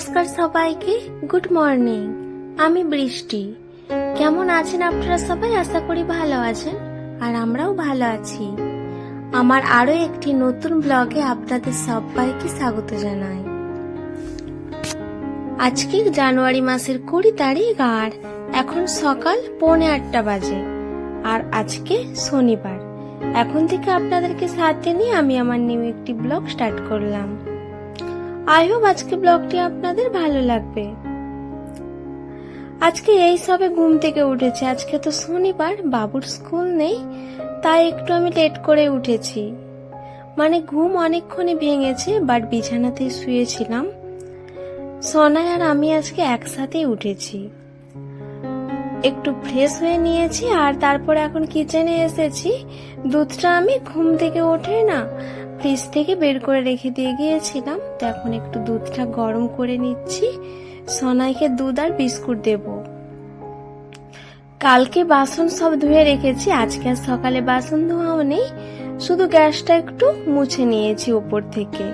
নমস্কার সবাইকে, good morning. আমি বৃষ্টি। কেমন আছেন আপনারা সবাই? আশা করি ভালো আছেন, আর আমরাও ভালো আছি। আমার আরও একটি নতুন ব্লগে আপনাদের সবাইকে স্বাগত জানাই। আজকে জানুয়ারি মাসের কুড়ি তারিখ, আর এখন সকাল পৌনে আটটা বাজে, আর আজকে শনিবার। এখন থেকে আপনাদেরকে সাথে নিয়ে আমি আমার নিউ একটি ব্লগ স্টার্ট করলাম। আই হোপ আজকে ব্লগটি আপনাদের ভালো লাগবে। আজকে এই সবে ঘুম থেকে উঠেছি। আজকে তো শনিবার, বাবুর স্কুল নেই, তাই একটু আমি লেট করে উঠেছি। মানে ঘুম অনেকক্ষণই ভেঙেছে, বাট বিছানাতে শুয়েছিলাম। সনায় আর আমি আজকে একসাথেই উঠেছি। একটু ফ্রেশ হয়ে নিয়েছি, আর তারপর এখন কিচেনে এসেছি। দুধটা আমি ঘুম থেকে ওঠে না ফ্রিজ থেকে বের করে রেখে দিয়ে গিয়েছিলাম। তো এখন একটু দুধটা গরম করে নিচ্ছি। সনাইকে দুধ আর বিস্কুট দেব। কালকে বাসন সব ধুয়ে রেখেছি। আজকে আর সকালে বাসন ধোয়াও নেই। শুধু গ্যাসটা একটু মুছে নিয়েছি উপর থেকে।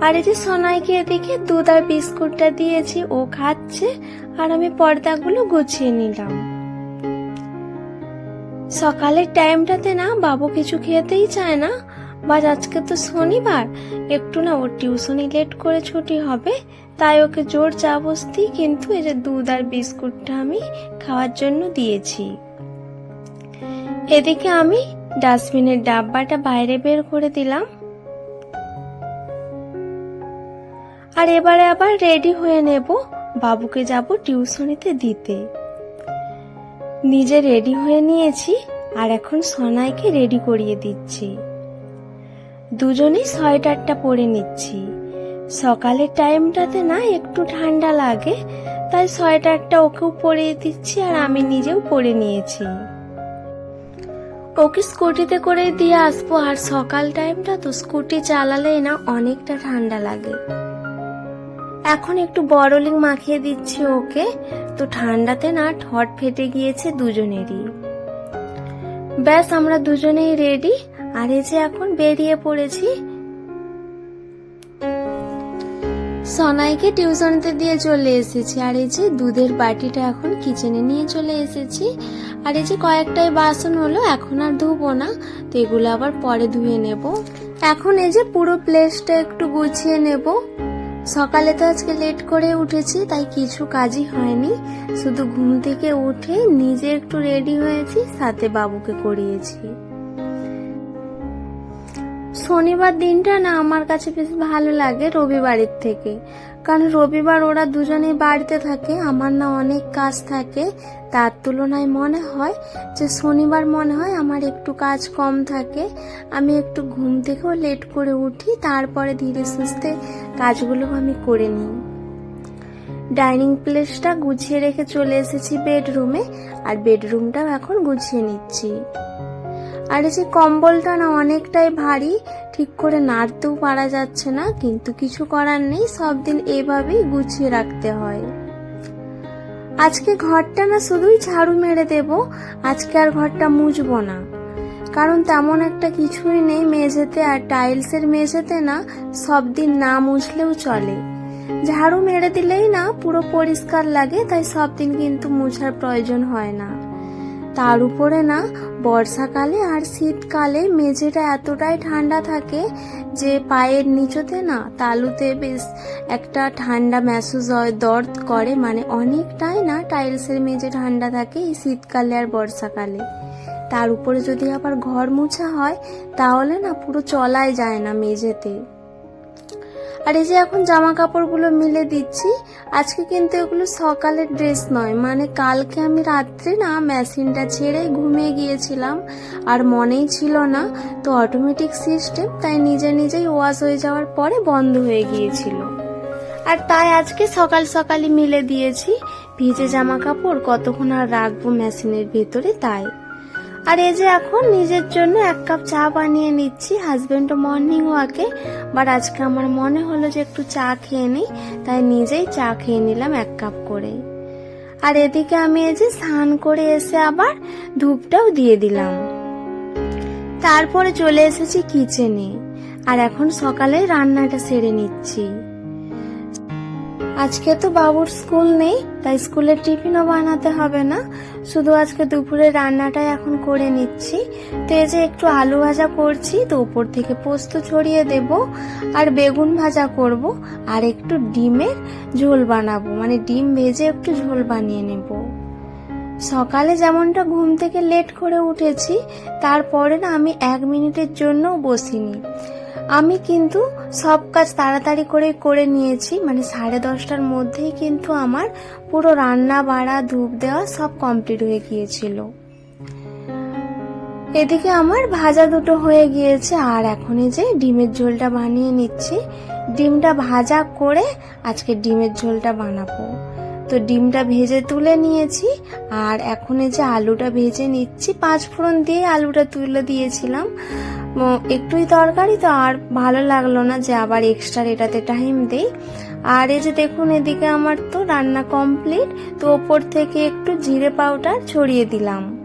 আর এই যে সোনাইকে এদিকে দুধ আর বিস্কুটটা দিয়েছি। ও খাচ্ছে। আর আমি পর্দাগুলো গুছিয়ে নিলাম। সকালের টাইমটাতে না বাবু কিছু খেতেই চায় না। বাজ আজকে তো শনিবার। একটু না ওর টিউশনি লেট করে ছুটি হবে, তাই ওকে জোর চা বসতি কিন্তু এই যে দুধ আর বিস্কুটটা আমি খাওয়ার জন্য দিয়েছি। এদিকে আমি ডাস্টবিনের ডাব্বাটা বাইরে বের করে দিলাম। আর এবারে আবার রেডি হয়ে নেব বাবুকে যাব টিউশনিতে দিতে। নিজে রেডি হয়ে নিয়েছি, আর এখন সোনাইকে রেডি করিয়ে দিচ্ছি। দুজনেই সোয়েটারটা পরে নিচ্ছি। সকালের টাইমটাতে না একটু ঠান্ডা লাগে, তাই সোয়েটারটা ওকেও পরিয়ে দিচ্ছি আর আমি নিজেও পরে নিয়েছি। ওকে স্কুটিতে করে দিয়ে আসব, আর সকাল টাইমটা তো স্কুটি চালালেই না অনেকটা ঠান্ডা লাগে। এখন একটু বড়লিং মাখিয়ে দিচ্ছি ওকে, তো ঠান্ডাতে না ঠট ফেটে গিয়েছে দুজনেরই। ব্যাস, আমরা দুজনেই রেডি আর এই যে এখন বেরিয়ে পড়েছি। সনাইকে টিউশনতে দিয়ে চলে এসেছি। আর এই যে দুধের বাটিটা এখন কিচেনে নিয়ে চলে এসেছি। আর এই যে কয়েকটাই বাসন হলো, এখন আর ধুবো না। তো এগুলো আবার পরে ধুয়ে নেব। এখন এই যে পুরো প্লেসটা একটু গুছিয়ে নেব। সকালে তো আজকে লেট করে উঠেছি, তাই কিছু কাজই হয়নি। শুধু ঘুম থেকে উঠে নিজে একটু রেডি হয়েছি, সাথে বাবুকে করিয়েছি। শনিবার দিনটা না আমার কাছে বেশ ভালো লাগে রবিবারের থেকে। কারণ রবিবার ওরা দুজনেই বাড়িতে থাকে, আমার না অনেক কাজ থাকে। তার তুলনায় মনে হয় যে শনিবার মনে হয় আমার একটু কাজ কম থাকে। আমি একটু ঘুম থেকেও লেট করে উঠি, তারপরে ধীরে সুস্থে কাজগুলো আমি করে নিই। ডাইনিং প্লেসটা গুছিয়ে রেখে চলে এসেছি বেডরুমে, আর বেডরুমটাও এখন গুছিয়ে নিচ্ছি। আর এই যে কম্বলটা না অনেকটাই ভারী, ঠিক করে নাড়তেও পারা যাচ্ছে না, কিন্তু কিছু করার নেই, সব দিন এভাবেই গুছিয়ে রাখতে হয়। আজকে ঘরটা না শুধুই ঝাড়ু মেরে দেব, আজকে আর ঘরটা মুছবো না। কারণ তেমন একটা কিছুই নেই মেঝেতে, আর টাইলসের মেঝেতে না সব দিন না মুছলেও চলে। ঝাড়ু মেরে দিলেই না পুরো পরিষ্কার লাগে, তাই সব দিন কিন্তু মুছার প্রয়োজন হয় না। তার উপরে না, বর্ষাকালে আর শীতকালে মেঝেটা এতটাই ঠান্ডা থাকে যে পায়ের নিচতে না, তালুতে বেশ একটা ঠান্ডা ম্যাসুজ হয় দর্দ করে। মানে অনেকটাই না টাইলসের মেঝে ঠান্ডা থাকে এই শীতকালে আর বর্ষাকালে। তার উপরে যদি আবার ঘর মোছা হয়, তাহলে না পুরো চলাই যায় না মেঝেতে। আর এই যে এখন জামা কাপড়গুলো মিলে দিচ্ছি, আজকে কিন্তু এগুলো সকালের ড্রেস নয় মানে কালকে আমি রাত্রে না মেশিনটা ছেড়ে ঘুমিয়ে গিয়েছিলাম, আর মনেই ছিল না, তো অটোমেটিক সিস্টেম তাই নিজে নিজেই ওয়াশ হয়ে যাওয়ার পরে বন্ধ হয়ে গিয়েছিল। আর তাই আজকে সকাল সকালই মিলে দিয়েছি, ভিজে জামা কাপড় কতক্ষণ আর রাখব মেশিনের ভেতরে তাই। আর এই যে এখন নিজের জন্য এক কাপ চা বানিয়ে নিচ্ছি হাজবেন্ড মর্নিং ওয়াকে বাট আজকে আমার মনে হলো যে একটু চা খেয়ে নিই, তাই নিজেই চা খেয়ে নিলাম এক কাপ করে আর এদিকে আমি এই যে স্নান করে এসে আবার ধূপটাও দিয়ে দিলাম। তারপরে চলে এসেছি কিচেনে আর এখন সকালে রান্নাটা সেরে নিচ্ছি। আজকে তো বাবুর স্কুল নেই, তাই স্কুলের টিফিনও বানাতে হবে না। শুধু আজকে দুপুরে রান্নাটাই এখন করে নিচ্ছি। তো এই যে একটু আলু ভাজা করছি, তো উপর থেকে পোস্ত ছড়িয়ে দেব, আর বেগুন ভাজা করব, আর একটু ডিমের ঝোল বানাবো। মানে ডিম ভেজে একটু ঝোল বানিয়ে নেব। সকালে যেমনটা ঘুম থেকে লেট করে উঠেছি, তারপরে না আমি এক মিনিটের জন্যও বসিনি। আমি কিন্তু সব কাজ তাড়াতাড়ি করে করে নিয়েছি। মানে সাড়ে দশটার মধ্যেই কিন্তু আমার পুরো রান্না, বাড়া, ধূপ দেওয়া সব কমপ্লিট হয়ে গিয়েছিল। এদিকে আমার ভাজা দুটো হয়ে গিয়েছে, আর এখন এই যে ডিমের ঝোলটা বানিয়ে নিচ্ছি। ডিমটা ভাজা করে আজকে ডিমের ঝোলটা বানাবো। তো ডিমটা ভেজে তুলে নিয়েছি, আর এখন এই যে আলুটা ভেজে নিচ্ছি পাঁচ ফোড়ন দিয়ে আলুটা তুলে দিয়েছিলাম। একটুই তরকারি তো আর ভালো লাগল না যে আবার এক্সট্রা এটাতে টাইম দেই। আর এই যে দেখুন, এদিকে আমার তো রান্না কমপ্লিট তো ওপর থেকে একটু জিরে পাউডার ছড়িয়ে দিলাম।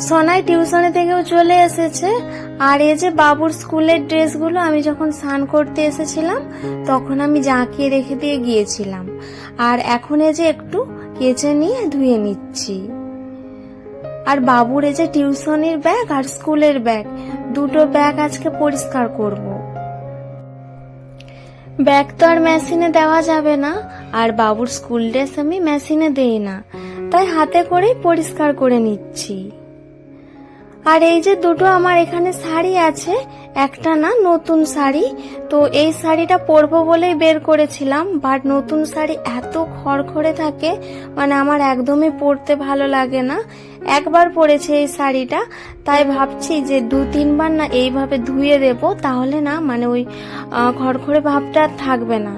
সোনাই টিউশনে থেকেও চলে এসেছে। আর এই যে বাবুর স্কুলের ড্রেসগুলো, আমি যখন স্নান করতে এসেছিলাম, তখন আমি জাঁকিয়ে রেখে দিয়ে গিয়েছিলাম। আর এখন এই যে একটু কেচে নিয়ে ধুয়ে নিচ্ছি। আর বাবুর এই যে টিউশনের ব্যাগ আর স্কুলের ব্যাগ, দুটো ব্যাগ আজকে পরিষ্কার করব। ব্যাগ তো আর মেশিনে দেওয়া যাবে না, আর বাবুর স্কুল ড্রেস আমি মেশিনে দেই না, তাই হাতে করেই পরিষ্কার করে নিচ্ছি। আর এই যে দুটো আমার এখানে শাড়ি আছে, একটা না নতুন শাড়ি, তো এই শাড়িটা পরবো বলেই বের করেছিলাম, বাট নতুন শাড়ি এত খড়খড়ে থাকে মানে আমার একদমই পরতে ভালো লাগে না একবার পরেছে এই শাড়িটা, তাই ভাবছি যে দু তিনবার না এইভাবে ধুয়ে দেব, তাহলে না মানে ওই খড়খড়ে ভাবটা থাকবে না।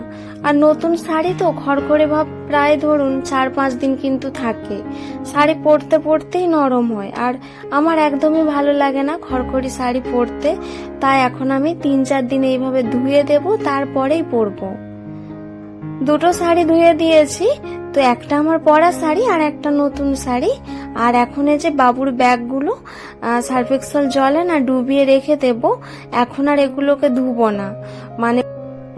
আর নতুন শাড়ি তো, খড়খড়ে ভাব প্রায় ধরুন চার পাঁচ দিন কিন্তু থাকে। শাড়ি পরতে পরতেই নরম হয়, আর আমার একদমই ভালো লাগে না খড়খড়ি শাড়ি পরতে, তাই এখন আমি তিন চার দিন এইভাবে ধুয়ে দেব, তারপরেই পরবো। দুটো শাড়ি ধুয়ে দিয়েছি তো একটা আমার পরা শাড়ি আর একটা নতুন শাড়ি। আর এখন এই যে বাবুর ব্যাগগুলো সার্ফেক্সল জলে না ডুবিয়ে রেখে দেব। এখন আর এগুলোকে ধুবো না। মানে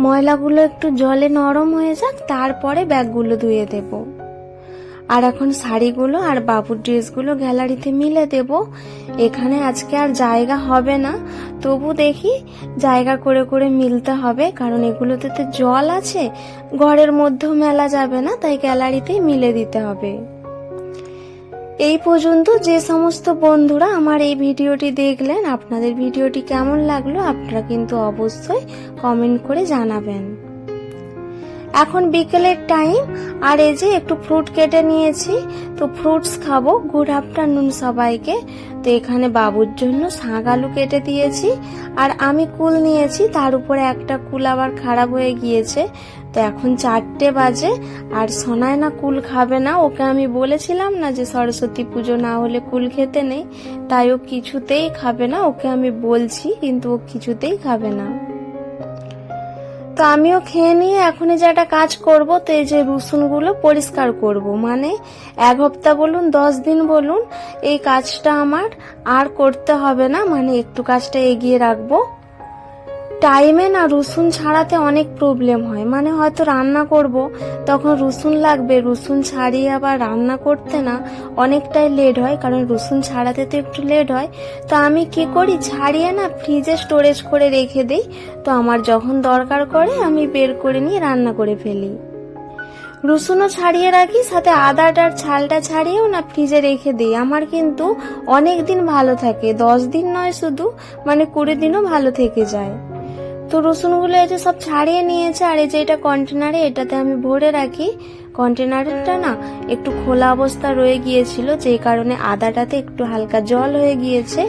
ময়লাগুলো একটু জলে নরম হয়ে যাক, তারপরে ব্যাগগুলো ধুয়ে দেব। আর এখন শাড়িগুলো আর বাবুর ড্রেসগুলো গ্যালারিতে মিলে দেব। এখানে আজকে আর জায়গা হবে না। তবু দেখি জায়গা করে করে মিলতে হবে, কারণ এগুলোতে তো জল আছে। ঘরের মধ্যেও মেলা যাবে না, তাই গ্যালারিতেই মিলে দিতে হবে। এই পর্যন্ত যে সমস্ত বন্ধুরা আমার এই ভিডিওটি দেখলেন, আপনাদের ভিডিওটি কেমন লাগল আপনারা কিন্তু অবশ্যই কমেন্ট করে জানাবেন। এখন বিকেলের টাইম আর এই যে একটু ফ্রুট কেটে নিয়েছি, তো ফ্রুটস খাব। গুড আফটারনুন সবাইকে। তো এখানে বাবুর জন্য শাক আলু কেটে দিয়েছি, আর আমি কুল নিয়েছি, তার উপরে একটা কুল আবার খারাপ হয়ে গিয়েছে। তো এখন চারটে বাজে, আর সোনায় না কুল খাবে না। ওকে আমি বলেছিলাম না যে সরস্বতী পুজো না হলে কুল খেতে নেই, তাই ও কিছুতেই খাবে না। ওকে আমি বলছি, কিন্তু ও কিছুতেই খাবে না। তো আমিও খেয়ে নিয়ে এখন যে একটা কাজ করব, তো এই যে রসুনগুলো পরিষ্কার করব। মানে এক হপ্তাহ বলুন, দশ দিন বলুন, এই কাজটা আমার আর করতে হবে না। মানে একটু কাজটা এগিয়ে রাখব। টাইমে না রসুন ছাড়াতে অনেক প্রবলেম হয়। মানে হয়তো রান্না করব, তখন রসুন লাগবে। রসুন ছাড়িয়ে আবার রান্না করতে না অনেকটাই লেট হয়, কারণ রসুন ছাড়াতে তো একটু লেট হয়। তো আমি কি করি? ছাড়িয়ে না ফ্রিজে স্টোরেজ করে রেখে দিই। তো আমার যখন দরকার করে, আমি বের করে নিয়ে রান্না করে ফেলি। রসুনও ছাড়িয়ে রাখি, সাথে আদাটার ছালটা ছাড়িয়েও না ফ্রিজে রেখে দিই। আমার কিন্তু অনেক দিন ভালো থাকে। দশ দিন নয় শুধু মানে কুড়ি দিনও ভালো থেকে যায়। তো রসুনগুলো এই যে সব ছাড়িয়ে নিয়েছে, আর এই যে এটা কন্টেনারে এটাতে আমি ভরে রাখি। কন্টেনারটা না একটু খোলা অবস্থা রয়ে গিয়েছিল, যেই কারণে আদাটাতে একটু হালকা জল হয়ে গিয়েছে।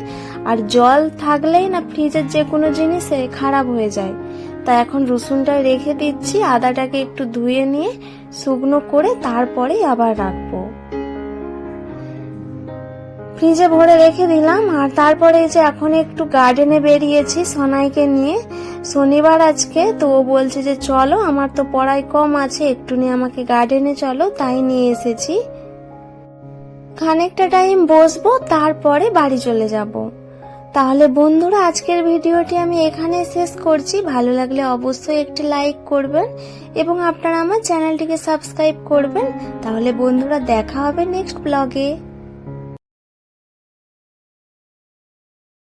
আর জল থাকলেই না ফ্রিজের যে কোনো জিনিসে খারাপ হয়ে যায়। তা এখন রসুনটা রেখে দিচ্ছি, আদাটাকে একটু ধুয়ে নিয়ে শুকনো করে তারপরে আবার রাখব। ফ্রিজে ভরে রেখে দিলাম, আর তারপরে যে এখন একটু গার্ডেনে বেরিয়েছি সোনাইকে নিয়ে। শনিবার আজকে, তো ও বলছে যে চলো, আমার তো পড়াই কম আছে, একটু নিয়ে আমাকে গার্ডেনে চলো, তাই নিয়ে এসেছি। খানিকটা টাইম বসবো, তারপরে বাড়ি চলে যাব। তাহলে বন্ধুরা, আজকের ভিডিওটি আমি এখানে শেষ করছি। ভালো লাগলে অবশ্যই একটি লাইক করবেন, এবং আপনারা আমার চ্যানেলটিকে সাবস্ক্রাইব করবেন। তাহলে বন্ধুরা, দেখা হবে নেক্সট ব্লগে